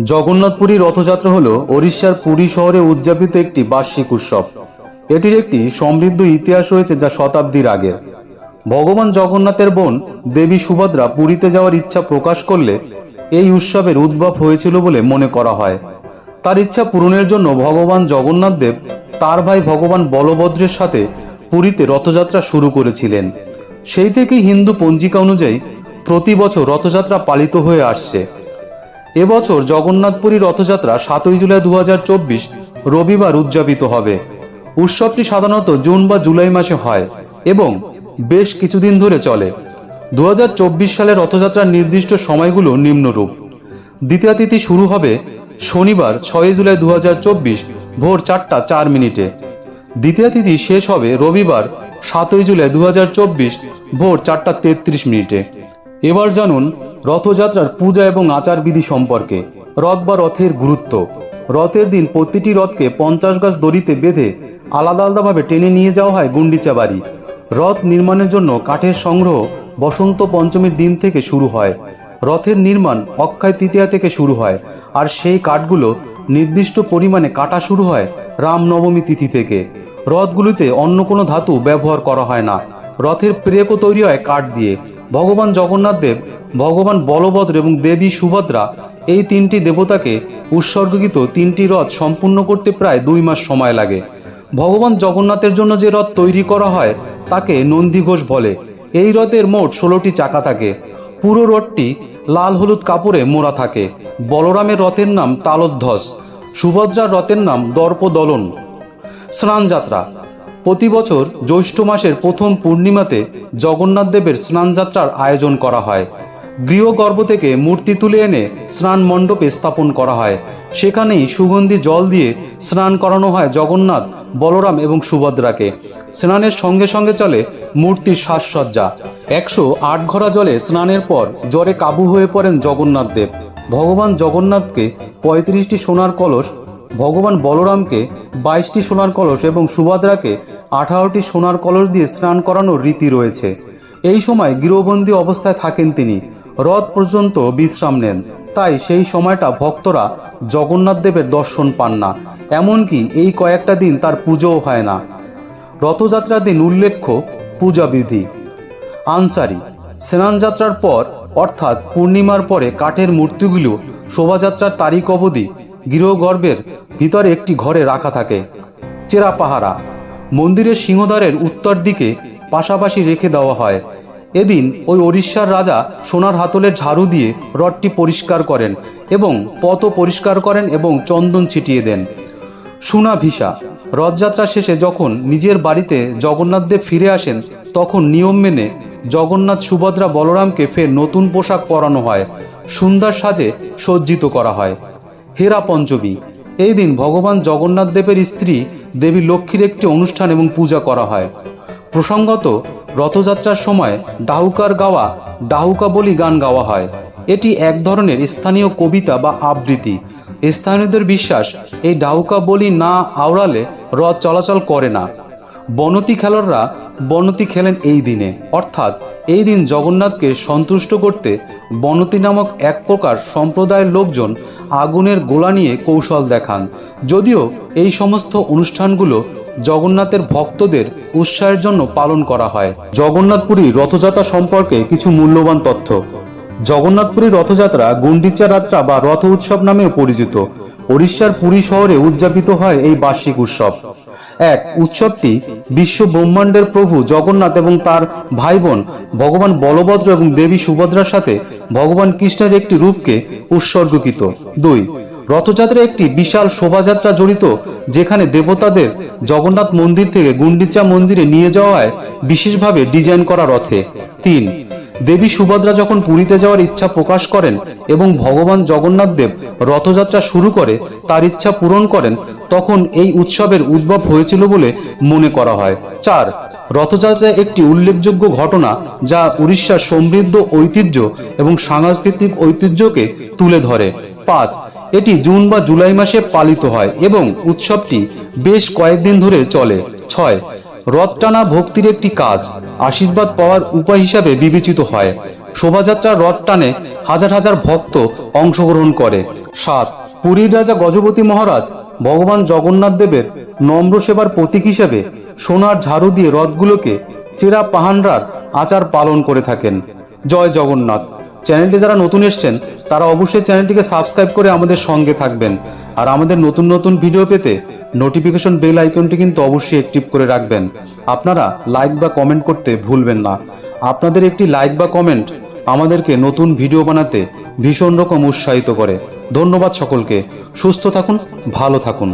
জগন্নাথপুরী রথযাত্রা হল ওড়িশার পুরী শহরে উদযাপিত একটি বার্ষিক উৎসব। এটির একটি সমৃদ্ধ ইতিহাস রয়েছে যা শতাব্দীর আগের ভগবান জগন্নাথের বোন দেবী সুভদ্রা পুরীতে যাওয়ার ইচ্ছা প্রকাশ করলে এই উৎসবের উদ্ভব হয়েছিল বলে মনে করা হয়। তার ইচ্ছা পূরণের জন্য ভগবান জগন্নাথ দেব তার ভাই ভগবান বলভদ্রের সাথে পুরীতে রথযাত্রা শুরু করেছিলেন। সেই থেকেই হিন্দু পঞ্জিকা অনুযায়ী প্রতি বছর রথযাত্রা পালিত হয়ে আসছে। এবছর জগন্নাথপুরী রথযাত্রা সাতই জুলাই দু হাজার চব্বিশ রবিবার উদযাপিত হবে। উৎসবটি সাধারণত জুন বা জুলাই মাসে হয় এবং বেশ কিছুদিন ধরে চলে। দু হাজার চব্বিশ সালে রথযাত্রার নির্দিষ্ট সময়গুলো নিম্নরূপ। দ্বিতীয় তিথি শুরু হবে শনিবার ছয় জুলাই দু হাজার চব্বিশ, ভোর চারটা চার মিনিটে। দ্বিতীয় তিথি শেষ হবে রবিবার, সাতই জুলাই দু হাজার চব্বিশ, ভোর চারটা তেত্রিশ মিনিটে। এবার জানুন রথযাত্রার পূজা এবং আচার বিধি সম্পর্কে। রথ বা রথের গুরুত্ব। রথের দিন প্রতিটি রথকে পঞ্চাশ গাছ দড়িতে বেঁধে আলাদা আলাদাভাবে টেনে নিয়ে যাওয়া হয় গুন্ডিচা বাড়ি। রথ নির্মাণের জন্য কাঠের সংগ্রহ বসন্ত পঞ্চমীর দিন থেকে শুরু হয়। রথের নির্মাণ অক্ষয় তৃতীয়া থেকে শুরু হয় আর সেই কাঠগুলো নির্দিষ্ট পরিমাণে কাটা শুরু হয় রামনবমী তিথি থেকে। রথগুলিতে অন্য কোনো ধাতু ব্যবহার করা হয় না। রথের প্রেকও তৈরি হয় কাঠ দিয়ে। ভগবান জগন্নাথ দেব, ভগবান বলভদ্র এবং দেবী সুভদ্রা এই তিনটি দেবতাকে উৎসর্গিত তিনটি রথ সম্পূর্ণ করতে প্রায় দুই মাস সময় লাগে। ভগবান জগন্নাথের জন্য যে রথ তৈরি করা হয়, তাকে নন্দীঘোষ বলে। এই রথের মোট ষোলোটি চাকা থাকে। পুরো রথটি লাল হলুদ কাপড়ে মোড়া থাকে। বলরামের রথের নাম তালোধ্বস। সুভদ্রার রথের নাম দর্পদলন। স্নান যাত্রা প্রতি বছর জ্যৈষ্ঠ মাসের প্রথম পূর্ণিমাতে জগন্নাথ দেবের স্নান যাত্রার আয়োজন করা হয়। গৃহগর্ভ থেকে মূর্তি তুলে এনে স্নান মণ্ডপে স্থাপন করা হয়। সেখানেই সুগন্ধি জল দিয়ে স্নান করানো হয় জগন্নাথ, বলরাম এবং সুভদ্রাকে। স্নানের সঙ্গে সঙ্গে চলে মূর্তির সাজসজ্জা। একশো আট ঘরা জলে স্নানের পর জ্বরে কাবু হয়ে পড়েন জগন্নাথ দেব। ভগবান জগন্নাথকে পঁয়ত্রিশটি সোনার কলস ভগবান বলরামকে বাইশটি সোনার কলস এবং সুভদ্রাকে আঠারোটি সোনার কলস দিয়ে স্নান করানোর রীতি রয়েছে। এই সময় গৃহবন্দী অবস্থায় থাকেন তিনি। রথ পর্যন্ত বিশ্রাম নেন। তাই সেই সময়টা ভক্তরা জগন্নাথ দেবের দর্শন পান না। এমনকি এই কয়েকটা দিন তার পুজোও হয় না। রথযাত্রার দিন উল্লেখ্য পূজাবিধি। আনসারি। স্নানযাত্রার পর, অর্থাৎ পূর্ণিমার পরে কাঠের মূর্তিগুলো শোভাযাত্রার তারিখ অবধি গৃহগর্ভের ভিতরে একটি ঘরে রাখা থাকে। চেরা পাহারা। মন্দিরের সিংহদ্বারের উত্তর দিকে পাশাপাশি রেখে দেওয়া হয়। এদিন ওই ওড়িশার রাজা সোনার হাতলের ঝাড়ু দিয়ে রথটি পরিষ্কার করেন এবং পথও পরিষ্কার করেন এবং চন্দন ছিটিয়ে দেন। সুনা ভিসা। রথযাত্রা শেষে যখন নিজের বাড়িতে জগন্নাথদেব ফিরে আসেন, তখন নিয়ম মেনে জগন্নাথ সুভদ্রা বলরামকে ফের নতুন পোশাক পরানো হয়। সুন্দর সাজে সজ্জিত করা হয়। হেরা পঞ্চমী। এই দিন ভগবান জগন্নাথ দেবের স্ত্রী দেবী লক্ষ্মীর একটি অনুষ্ঠান এবং পূজা করা হয়। প্রসঙ্গত, রথযাত্রার সময় ডাহুকার গাওয়া, ডাহুকা বলি গান গাওয়া হয়। এটি এক ধরনের স্থানীয় কবিতা বা আবৃত্তি। স্থানীয়দের বিশ্বাস, এই ডাহুকা বলি না আওড়ালে রথ চলাচল করে না। বনতি খেলোয়াড়রা বনতি খেলেন এই দিনে। অর্থাৎ এই দিন জগন্নাথকে সন্তুষ্ট করতে বনতি নামক এক প্রকার সম্প্রদায়ের লোকজন আগুনের গোলা নিয়ে কৌশল দেখান। যদিও এই সমস্ত অনুষ্ঠানগুলো জগন্নাথের ভক্তদের উৎসাহের জন্য পালন করা হয়। জগন্নাথপুরী রথযাত্রা সম্পর্কে কিছু মূল্যবান তথ্য। জগন্নাথপুরী রথযাত্রা গুন্ডিচা যাত্রা বা রথ উৎসব নামেও পরিচিত। ওড়িশার পুরী শহরে উদযাপিত হয় এই বার্ষিক উৎসব। এক, উৎসবটি বিশ্ব ব্রহ্মাণ্ডের প্রভু জগন্নাথ এবং তার ভাই বোন ভগবান বলভদ্র এবং দেবী সুভদ্রার সাথে ভগবান কৃষ্ণের একটি রূপকে উৎসর্গকৃত। দুই রথযাত্রা একটি বিশাল শোভাযাত্রা জড়িত, যেখানে দেবতাদের জগন্নাথ মন্দির থেকে গুন্ডিচা মন্দিরে নিয়ে যাওয়ায় বিশেষভাবে ডিজাইন করা রথে। তিন দেবী সুভদ্রা যখন পুরীতে যাওয়ার ইচ্ছা প্রকাশ করেন এবং ভগবান জগন্নাথ দেব রথযাত্রা শুরু করে তার ইচ্ছা পূরণ করেন, তখন এই উৎসবের উদ্ভব হয়েছিল বলে মনে করা হয়। চার রথযাত্রা একটি উল্লেখযোগ্য ঘটনা যা উড়িষ্যার সমৃদ্ধ ঐতিহ্য এবং সাংস্কৃতিক ঐতিহ্যকে তুলে ধরে। পাঁচ, এটি জুন বা জুলাই মাসে পালিত হয় এবং উৎসবটি বেশ কয়েকদিন ধরে চলে। ছয় রথ টানা ভক্তির একটি কাজ, আশীর্বাদ পাওয়ার উপায় হিসাবে বিবেচিত হয়। শোভাযাত্রার রথ টানে হাজার হাজার ভক্ত অংশগ্রহণ করে। সাত, পুরীর রাজা গজপতি মহারাজ ভগবান জগন্নাথ দেবের নম্র সেবার প্রতীক হিসেবে সোনার ঝাড়ু দিয়ে রথগুলোকে চেরা পাহানরার আচার পালন করে থাকেন। জয় জগন্নাথ। চ্যানেলটি যারা নতুন এসছেন, তারা অবশ্যই চ্যানেলটিকে সাবস্ক্রাইব করে আমাদের সঙ্গে থাকবেন। আর আমাদের নতুন নতুন ভিডিও পেতে নোটিফিকেশন বেল আইকনটি কিন্তু অবশ্যই অ্যাক্টিভ করে রাখবেন। আপনারা লাইক বা কমেন্ট করতে ভুলবেন না। আপনাদের একটি লাইক বা কমেন্ট আমাদেরকে নতুন ভিডিও বানাতে ভীষণ রকম উৎসাহিত করে। ধন্যবাদ সকলকে। সুস্থ থাকুন, ভালো থাকুন।